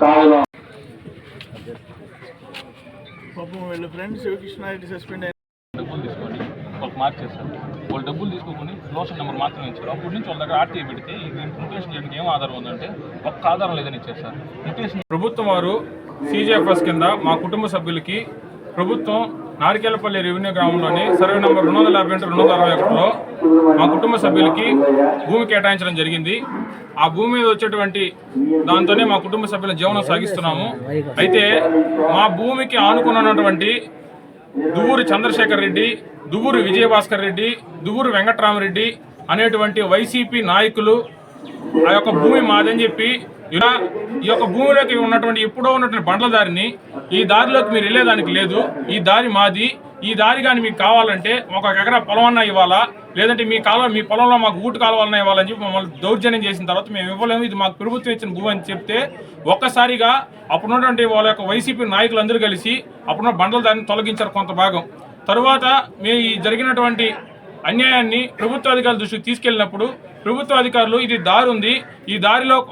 కావున పాపం వీళ్ళ ఫ్రెండ్ శివకృష్ణారెడ్డి సస్పెండ్ అయిన డబ్బులు తీసుకొని వాళ్ళకి మార్చేస్తారు వాళ్ళు డబ్బులు తీసుకోకొని లోషన్ నెంబర్ మాత్రమే ఇచ్చారు. అప్పటి నుంచి వాళ్ళ దగ్గర ఆర్టీఐ పెడితే ఇది ముటేషన్ చేయడానికి ఏం ఆధారం ఉందంటే ఒక్క ఆధారం లేదని ఇచ్చారు సార్ ముటేషన్ ప్రభుత్వం వారు సీజీఎఫ్ఎస్ కింద మా కుటుంబ సభ్యులకి ప్రభుత్వం నారికేలపల్లి రెవెన్యూ గ్రామంలోని సర్వే నెంబర్ రెండు వందల యాభై రెండు వందల అరవై ఒకటిలో మా కుటుంబ సభ్యులకి భూమి కేటాయించడం జరిగింది. ఆ భూమి మీద వచ్చేటువంటి దాంతోనే మా కుటుంబ సభ్యుల జీవనం సాగిస్తున్నాము. అయితే మా భూమికి ఆనుకున్నటువంటి దువ్వూరు చంద్రశేఖర్ రెడ్డి దువ్వూరు విజయభాస్కర్ రెడ్డి దువ్వూరు వెంకట్రామరెడ్డి అనేటువంటి వైసీపీ నాయకులు ఆ యొక్క భూమి మాదని చెప్పి ఇలా ఈ యొక్క భూమిలోకి ఉన్నటువంటి ఎప్పుడో ఉన్నటువంటి బండ్ల దారిని ఈ దారిలోకి మీరు వెళ్ళేదానికి లేదు. ఈ దారి మాది. ఈ దారి కానీ మీకు కావాలంటే ఒక ఎకరా పొలం అన్నా ఇవ్వాలా? లేదంటే మీ కాలం మీ పొలంలో మాకు ఊటు కాలువలన్నా ఇవ్వాలని చెప్పి మమ్మల్ని దౌర్జన్యం చేసిన తర్వాత మేము ఇవ్వలేము. ఇది మాకు ప్రభుత్వం ఇచ్చిన భూమి అని చెప్తే ఒక్కసారిగా అప్పుడున్నటువంటి వాళ్ళ యొక్క వైసీపీ నాయకులందరూ కలిసి అప్పుడున్న బండల దారిని తొలగించారు కొంత భాగం. తరువాత మేము ఈ జరిగినటువంటి అన్యాయాన్ని ప్రభుత్వ అధికారుల దృష్టికి తీసుకెళ్ళినప్పుడు ప్రభుత్వ అధికారులు ఇది దారి ఉంది. ఈ దారిలో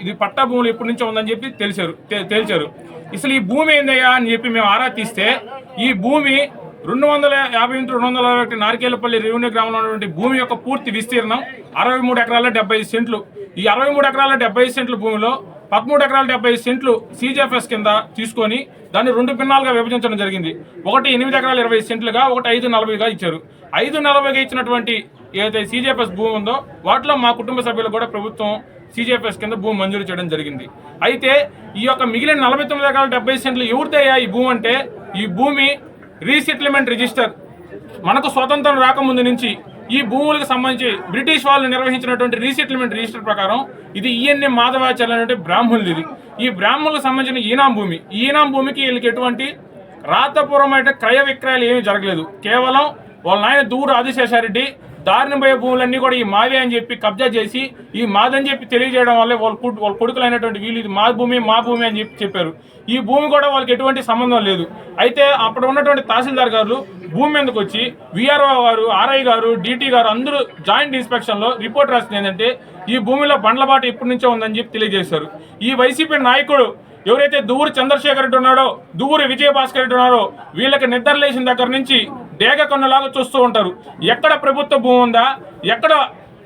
ఇది పట్టా భూములు ఎప్పటి నుంచో ఉందని చెప్పి తెలిసారు. తే- తేల్చారు. అసలు ఈ భూమి ఏందయ్యా? అని చెప్పి మేము ఆరా తీస్తే ఈ భూమి రెండు వందల యాభై ఎనిమిది రెండు వందల అరవై ఒకటి నారికేలపల్లి రెవెన్యూ గ్రామంలో ఉన్నటువంటి భూమి యొక్క పూర్తి విస్తీర్ణం అరవై మూడు ఎకరాల డెబ్బై సెంట్లు. ఈ అరవై మూడు ఎకరాల డెబ్బై సెంట్లు సెంట్ల భూమిలో పదమూడు ఎకరాల డెబ్బై సెంట్లు సీజీఎఫ్ఎస్ కింద తీసుకొని దాన్ని రెండు భిన్నాలుగా విభజించడం జరిగింది. ఒకటి ఎనిమిది ఎకరాల ఇరవై సెంట్లుగా ఒకటి ఐదు నలభైగా ఇచ్చారు. ఐదు నలభైగా ఇచ్చినటువంటి ఏదైతే సీజీఎఫ్ఎస్ భూమి ఉందో వాటిలో మా కుటుంబ సభ్యులు కూడా ప్రభుత్వం సీజీఎఫ్ఎస్ కింద భూమి మంజూరు చేయడం జరిగింది. అయితే ఈ యొక్క మిగిలిన నలభై తొమ్మిది ఎకరాల డెబ్బై సెంట్లు ఎవరిదయ్యా ఈ భూమి అంటే ఈ భూమి రీసెటిల్మెంట్ రిజిస్టర్ మనకు స్వతంత్రం రాకముందు నుంచి ఈ భూములకు సంబంధించి బ్రిటిష్ వాళ్ళు నిర్వహించినటువంటి రీసెటిల్మెంట్ రిజిస్టర్ ప్రకారం ఇది ఈఎన్ఏ మాధవాచార్య అనేటువంటి బ్రాహ్మణులు ఇది. ఈ బ్రాహ్మణులకు సంబంధించిన ఈనాం భూమి. ఈనాం భూమికి వీళ్ళకి ఎటువంటి రాతపూర్వమైన క్రయ విక్రయాలు ఏమీ జరగలేదు. కేవలం వాళ్ళ నాయన దూరు ఆదిశేషారెడ్డి దారిని పోయే భూములన్నీ కూడా ఈ మావే అని చెప్పి కబ్జా చేసి ఈ మాదని చెప్పి తెలియజేయడం వల్ల వాళ్ళ కొడు వాళ్ళ కొడుకులైనటువంటి వీళ్ళు ఇది మా భూమి మా భూమి అని చెప్పి చెప్పారు. ఈ భూమి కూడా వాళ్ళకి ఎటువంటి సంబంధం లేదు. అయితే అప్పుడు ఉన్నటువంటి తహసీల్దార్ గారు భూమి మీదకి వచ్చి విఆర్ఓ గారు ఆర్ఐ గారు డిటి గారు అందరూ జాయింట్ ఇన్స్పెక్షన్లో రిపోర్ట్ రాసింది ఏంటంటే ఈ భూమిలో బండ్ల బాట ఇప్పటి నుంచో ఉందని చెప్పి తెలియజేశారు. ఈ వైసీపీ నాయకుడు ఎవరైతే దువ్వూరు చంద్రశేఖర్ రెడ్డి ఉన్నాడో దువ్వూరు విజయభాస్కర్ రెడ్డి ఉన్నారో వీళ్ళకి నిద్ర లేచిన దగ్గర నుంచి డేగ కొన్నలాగా చూస్తూ ఉంటారు. ఎక్కడ ప్రభుత్వ భూమి ఉందా ఎక్కడ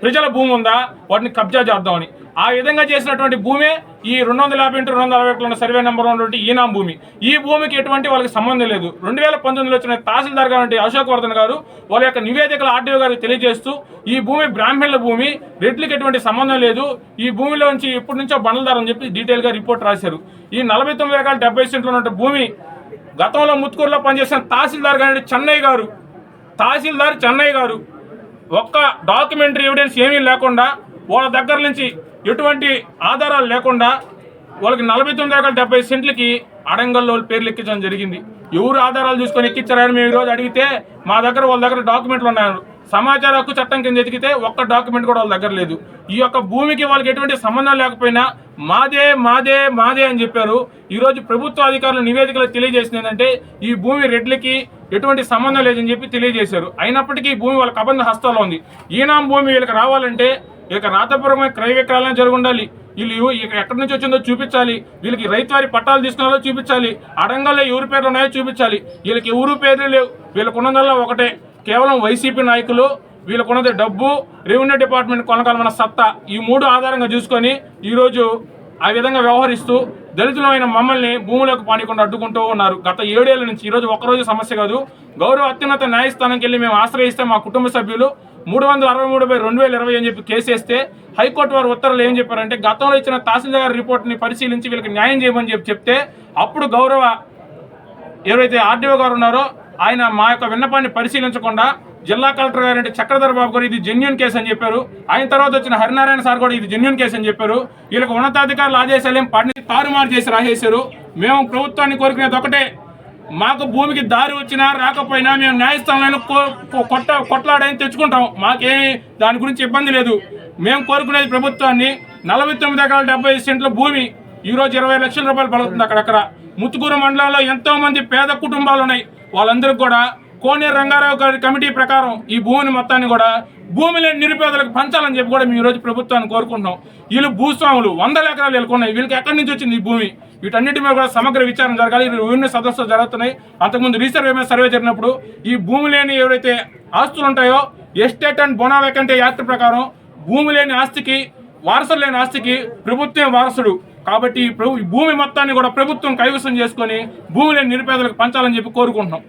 ప్రజల భూమి ఉందా? వాటిని కబ్జా చేద్దామని. ఆ విధంగా చేసినటువంటి భూమే ఈ రెండు వందల యాభై ఇంటూ రెండు వందల అరవై ఒకటి ఉన్న సర్వే నెంబర్ ఉన్నటువంటి ఈనాం భూమి. ఈ భూమికి ఎటువంటి వాళ్ళకి సంబంధం లేదు. రెండు వేల పంతొమ్మిదిలో వచ్చిన తహసీల్దార్ గారు అశోక్ వర్ధన్ గారు వాళ్ళ యొక్క నివేదికలు ఆర్డీఓ గారికి తెలియజేస్తూ ఈ భూమి బ్రాహ్మణుల భూమి రెడ్లకి ఎటువంటి సంబంధం లేదు. ఈ భూమిలో నుంచి ఇప్పటి నుంచో బండలదారని అని చెప్పి డీటెయిల్గా రిపోర్ట్ రాశారు. ఈ నలభై తొమ్మిది రకాల డెబ్బై సెంట్లు ఉన్న భూమి గతంలో ముత్తుకూరులో పనిచేసిన తహసీల్దార్ గారు చెన్నై గారు. తహసీల్దార్ చెన్నై గారు. ఒక్క డాక్యుమెంటరీ ఎవిడెన్స్ ఏమీ లేకుండా వాళ్ళ దగ్గర నుంచి ఎటువంటి ఆధారాలు లేకుండా వాళ్ళకి నలభై తొమ్మిది రకాల డెబ్బై సెంట్లకి అడంగల్లో పేర్లు ఎక్కించడం జరిగింది. ఎవరు ఆధారాలు చూసుకొని ఎక్కించారని మేము ఈరోజు అడిగితే మా దగ్గర వాళ్ళ దగ్గర డాక్యుమెంట్లు ఉన్నారు సమాచార హక్కు చట్టం కింద ఎతికితే ఒక్క డాక్యుమెంట్ కూడా వాళ్ళ దగ్గర లేదు. ఈ యొక్క భూమికి వాళ్ళకి ఎటువంటి సంబంధం లేకపోయినా మాదే మాదే మాదే అని చెప్పారు. ఈరోజు ప్రభుత్వ అధికారులు నివేదికలు తెలియజేసింది ఏంటంటే ఈ భూమి రెడ్లకి ఎటువంటి సంబంధం లేదని చెప్పి తెలియజేశారు. అయినప్పటికీ భూమి వాళ్ళ కబంధ హస్తాల్లో ఉంది. ఈనాం భూమి వీళ్ళకి రావాలంటే ఇక రాతపురమైన క్రయ విక్రయాలను జరిగి ఉండాలి వీళ్ళు ఇక ఎక్కడి నుంచి వచ్చిందో చూపించాలి. వీళ్ళకి రైతువారి పట్టాలు తీసుకున్నారో చూపించాలి. అడంగల్లో ఎవరి పేర్లు ఉన్నాయో చూపించాలి. వీళ్ళకి ఎవరు పేర్లు లేవు. వీళ్ళకు ఉన్నదల్లా ఒకటే. కేవలం వైసీపీ నాయకులు వీళ్ళకున్నది డబ్బు రెవెన్యూ డిపార్ట్మెంట్ కొనగలమన్న సత్తా ఈ మూడు ఆధారంగా చూసుకొని ఈరోజు ఆ విధంగా వ్యవహరిస్తూ దళితులమైన మమ్మల్ని భూములకు పానికుండా అడ్డుకుంటూ ఉన్నారు. గత ఏడేళ్ళ నుంచి ఈరోజు ఒక్కరోజు సమస్య కాదు. గౌరవ అత్యున్నత న్యాయస్థానంకి వెళ్ళి మేము ఆశ్రయిస్తే మా కుటుంబ సభ్యులు మూడు వందల అరవై మూడు బై రెండు వేల ఇరవై అని చెప్పి కేసేస్తే హైకోర్టు వారు ఉత్తర్వులు ఏం చెప్పారంటే గతంలో ఇచ్చిన తహసీల్దార్ రిపోర్ట్ని పరిశీలించి వీళ్ళకి న్యాయం చేయమని చెప్పి చెప్తే అప్పుడు గౌరవ ఎవరైతే ఆర్డీఓ గారు ఉన్నారో ఆయన మా యొక్క విన్నపాన్ని పరిశీలించకుండా జిల్లా కలెక్టర్ గారు అంటే చక్రధర్ బాబు గారు ఇది జెన్యున్ కేసు అని చెప్పారు. ఆయన తర్వాత వచ్చిన హరినారాయణ సార్ కూడా ఇది జెన్యున్ కేసు అని చెప్పారు. వీళ్ళకి ఉన్నతాధికారులు ఆదేశాలు ఏం పడిని తారుమారు చేసి రాసేశారు. మేము ప్రభుత్వాన్ని కోరుకునేది ఒకటే. మాకు భూమికి దారి వచ్చినా రాకపోయినా మేము న్యాయస్థానంలో కొట్ట కొట్లాడని తెచ్చుకుంటాం. మాకేమి దాని గురించి ఇబ్బంది లేదు. మేము కోరుకునేది ప్రభుత్వాన్ని. నలభై తొమ్మిది ఎకరాల డెబ్బై ఐదు సెంట్ల భూమి. ఈ రోజు ఇరవై లక్షల రూపాయలు పలుకుతుంది అక్కడక్కడ. ముత్తుకూరు మండలంలో ఎంతోమంది పేద కుటుంబాలు ఉన్నాయి. వాళ్ళందరికీ కూడా కోనేరు రంగారావు గారి కమిటీ ప్రకారం ఈ భూమిని మొత్తాన్ని కూడా భూమి లేని నిరుపేదలకు పంచాలని చెప్పి కూడా మేము ఈరోజు ప్రభుత్వాన్ని కోరుకుంటున్నాం. వీళ్ళు భూస్వాములు వందల ఎకరాలు వెళ్ళుకున్నాయి వీళ్ళకి ఎక్కడి నుంచి వచ్చింది ఈ భూమి? వీటన్నిటి మీద కూడా సమగ్ర విచారణ జరగాలి. ఈ సదస్సులు జరుగుతున్నాయి. అంతకుముందు రీసర్వే మీద సర్వే జరిగినప్పుడు ఈ భూమి లేని ఎవరైతే ఆస్తులు ఉంటాయో estate and bona vacantia act ప్రకారం భూమి లేని ఆస్తికి వారసులు లేని ఆస్తికి ప్రభుత్వం వారసుడు. కాబట్టి ఈ భూమి మొత్తాన్ని కూడా ప్రభుత్వం కైవసం చేసుకొని భూమి లేని నిరుపేదలకు పంచాలని చెప్పి కోరుకుంటున్నాం.